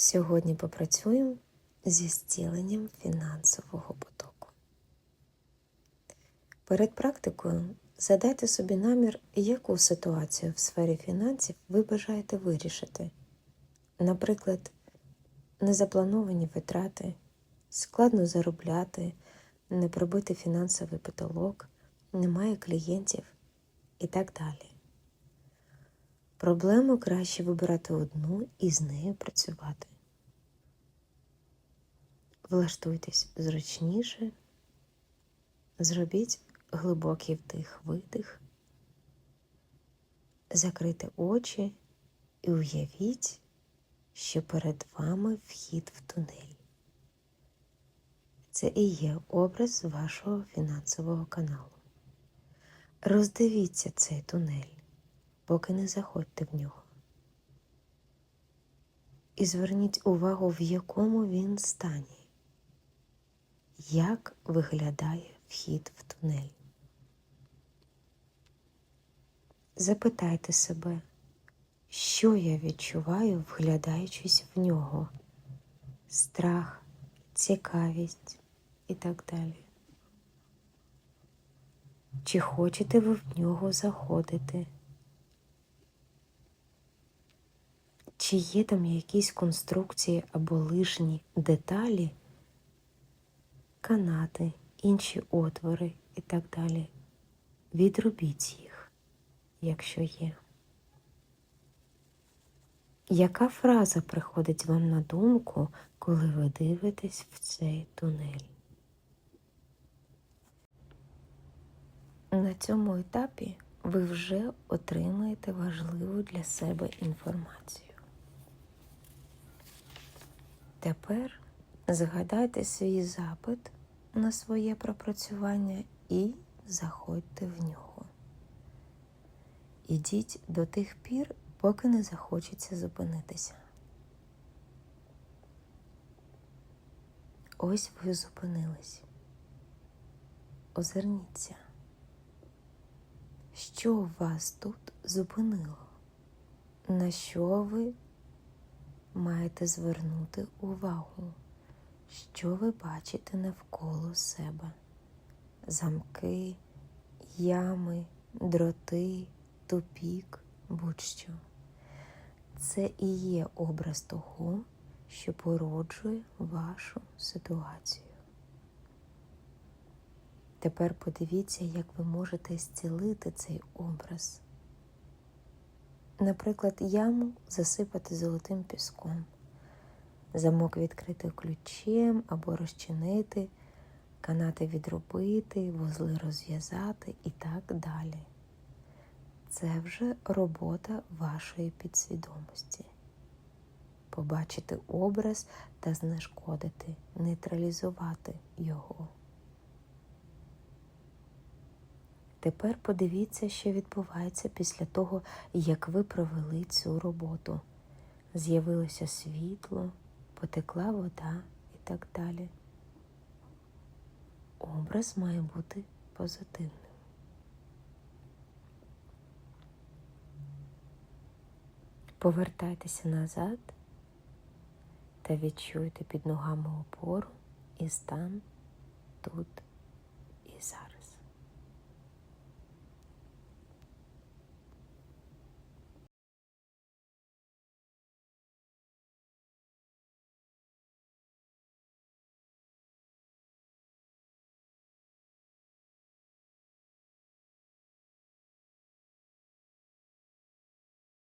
Сьогодні попрацюємо зі зціленням фінансового потоку. Перед практикою задайте собі намір, яку ситуацію в сфері фінансів ви бажаєте вирішити. Наприклад, незаплановані витрати, складно заробляти, не пробити фінансовий потолок, немає клієнтів і так далі. Проблему краще вибирати одну і з нею працювати. Влаштуйтесь зручніше, зробіть глибокий вдих-видих, закрийте очі і уявіть, що перед вами вхід в тунель. Це і є образ вашого фінансового каналу. Роздивіться цей тунель поки не заходьте в нього. І зверніть увагу, в якому він стані, як виглядає вхід в тунель. Запитайте себе, що я відчуваю, вглядаючись в нього, страх, цікавість і так далі. Чи хочете ви в нього заходити? Чи є там якісь конструкції або лишні деталі, канати, інші отвори і так далі. Відробіть їх, якщо є. Яка фраза приходить вам на думку, коли ви дивитесь в цей тунель? На цьому етапі ви вже отримаєте важливу для себе інформацію. Тепер згадайте свій запит на своє пропрацювання і заходьте в нього. Ідіть до тих пір, поки не захочеться зупинитися. Ось ви зупинились. Озирніться. Що вас тут зупинило? На що ви маєте звернути увагу, що ви бачите навколо себе: замки, ями, дроти, тупік, будь-що. Це і є образ того, що породжує вашу ситуацію. Тепер подивіться, як ви можете зцілити цей образ. Наприклад, яму засипати золотим піском, замок відкрити ключем або розчинити, канати відробити, вузли розв'язати і так далі. Це вже робота вашої підсвідомості. Побачити образ та знешкодити, нейтралізувати його. Тепер подивіться, що відбувається після того, як ви провели цю роботу. З'явилося світло, потекла вода і так далі. Образ має бути позитивним. Повертайтеся назад та відчуйте під ногами опору і стан тут і зараз.